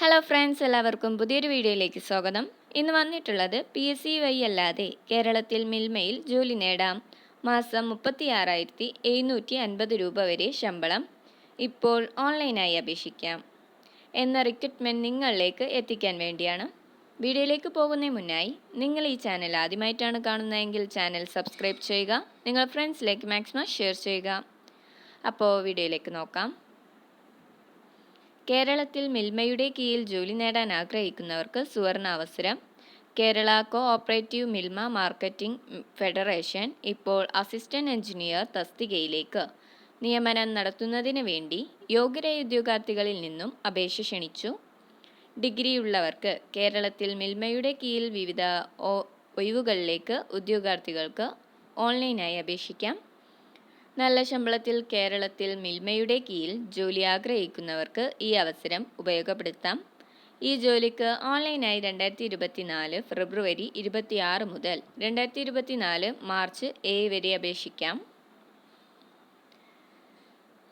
Hello friends എല്ലാവർക്കും പുതിയൊരു വീഡിയോയിലേക്ക് സ്വാഗതം. ഇന്ന് വന്നിട്ടുള്ളത് പി എസ് സി വൈ അല്ലാതെ കേരളത്തിൽ മിൽമയിൽ ജോലി നേടാം. മാസം മുപ്പത്തി ആറായിരത്തി എഴുന്നൂറ്റി അൻപത് രൂപ വരെ ശമ്പളം ഇപ്പോൾ ഓൺലൈനായി അപേക്ഷിക്കാം. എന്ന റിക്രൂട്ട്മെന്റ് നിങ്ങളിലേക്ക് എത്തിക്കാൻ വേണ്ടിയാണ്. വീഡിയോയിലേക്ക് പോകുന്നതിന് മുന്നായി നിങ്ങൾ ഈ ചാനൽ ആദ്യമായിട്ടാണ് കാണുന്നതെങ്കിൽ ചാനൽ സബ്സ്ക്രൈബ് ചെയ്യുക. നിങ്ങൾ ഫ്രണ്ട്സിലേക്ക് മാക്സിമം ഷെയർ ചെയ്യുക. അപ്പോൾ വീഡിയോയിലേക്ക് നോക്കാം. കേരളത്തിൽ മിൽമയുടെ കീഴിൽ ജോലി നേടാൻ ആഗ്രഹിക്കുന്നവർക്ക് സുവർണ അവസരം Kerala co operative Milma marketing federation ഇപ്പോൾ അസിസ്റ്റന്റ് എഞ്ചിനീയർ തസ്തികയിലേക്ക്. നിയമനം നടത്തുന്നതിന് വേണ്ടി യോഗ്യരായ ഉദ്യോഗാർത്ഥികളിൽ നിന്നും അപേക്ഷ ക്ഷണിച്ചു. ഡിഗ്രിയുള്ളവർക്ക് കേരളത്തിൽ മിൽമയുടെ കീഴിൽ വിവിധ ഒഴിവുകളിലേക്ക് ഉദ്യോഗാർത്ഥികൾക്ക് ഓൺലൈനായി അപേക്ഷിക്കാം. നല്ല ശമ്പളത്തിൽ കേരളത്തിൽ മിൽമയുടെ കീഴിൽ ജോലി ആഗ്രഹിക്കുന്നവർക്ക് ഈ അവസരം ഉപയോഗപ്പെടുത്താം. ഈ ജോലിക്ക് ഓൺലൈനായി രണ്ടായിരത്തി ഇരുപത്തിനാല് ഫെബ്രുവരി ഇരുപത്തിയാറ് മുതൽ രണ്ടായിരത്തി ഇരുപത്തിനാല് മാർച്ച് ഏഴ് വരെ അപേക്ഷിക്കാം.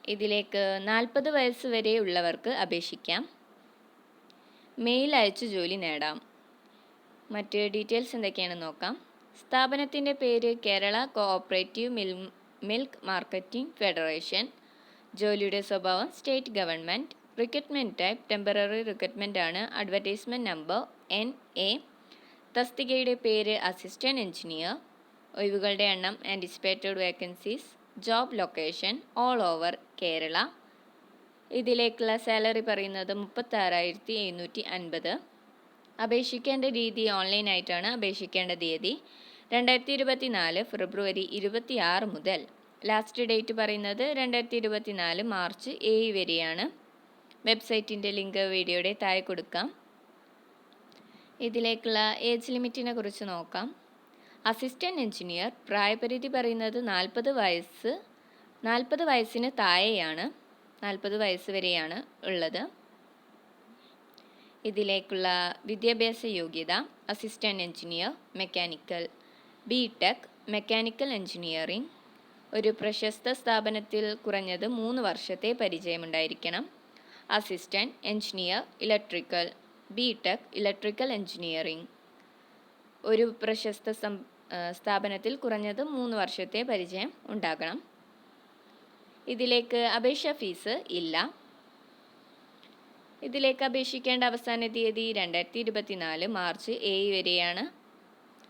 ഇതിലേക്ക് നാൽപ്പത് വയസ്സ് വരെ ഉള്ളവർക്ക് അപേക്ഷിക്കാം. മെയിൽ അയച്ച് ജോലി നേടാം. മറ്റ് ഡീറ്റെയിൽസ് എന്തൊക്കെയാണെന്ന് നോക്കാം. സ്ഥാപനത്തിന്റെ പേര് Kerala cooperative mill milk marketing federation ജോലിയുടെ സ്വഭാവം state government recruitment type temporary recruitment ആണ് അഡ്വർടൈസ്മെന്റ് നമ്പർ എൻ എ തസ്തികയുടെ പേര് അസിസ്റ്റന്റ് എഞ്ചിനീയർ ഒഴിവുകളുടെ എണ്ണം anticipated vacancies job location all over Kerala. ഇതിലേക്കുള്ള സാലറി പറയുന്നത് മുപ്പത്താറായിരത്തി എഴുന്നൂറ്റി അൻപത് അപേക്ഷിക്കേണ്ട രീതി ഓൺലൈനായിട്ടാണ് അപേക്ഷിക്കേണ്ട തീയതി. രണ്ടായിരത്തി ഇരുപത്തി നാല് ഫെബ്രുവരി ഇരുപത്തി ആറ് മുതൽ. ലാസ്റ്റ് ഡേറ്റ് പറയുന്നത് രണ്ടായിരത്തി ഇരുപത്തി നാല് മാർച്ച് ഏഴ് വരെയാണ്. വെബ്സൈറ്റിന്റെ ലിങ്ക് വീഡിയോയുടെ താഴെ കൊടുക്കാം. ഇതിലേക്കുള്ള ഏജ് ലിമിറ്റിനെ കുറിച്ച് നോക്കാം. അസിസ്റ്റന്റ് എഞ്ചിനീയർ പ്രായപരിധി പറയുന്നത് നാൽപ്പത് വയസ്സ് നാൽപ്പത് വയസ്സിന് താഴെയാണ് നാൽപ്പത് വയസ്സ് വരെയാണ് ഉള്ളത്. ഇതിലേക്കുള്ള വിദ്യാഭ്യാസ യോഗ്യത assistant engineer mechanical B tech mechanical engineering ഒരു പ്രശസ്ത സ്ഥാപനത്തിൽ കുറഞ്ഞത് മൂന്ന് വർഷത്തെ പരിചയമുണ്ടായിരിക്കണം. Assistant engineer electrical B tech electrical engineering ഒരു പ്രശസ്ത സ്ഥാപനത്തിൽ കുറഞ്ഞത് മൂന്ന് വർഷത്തെ പരിചയം ഉണ്ടാകണം. ഇതിലേക്ക് അപേക്ഷ ഫീസ് ഇല്ല. ഇതിലേക്ക് അപേക്ഷിക്കേണ്ട അവസാന തീയതി രണ്ടായിരത്തി ഇരുപത്തിനാല് മാർച്ച് ഏഴ് വരെയാണ്.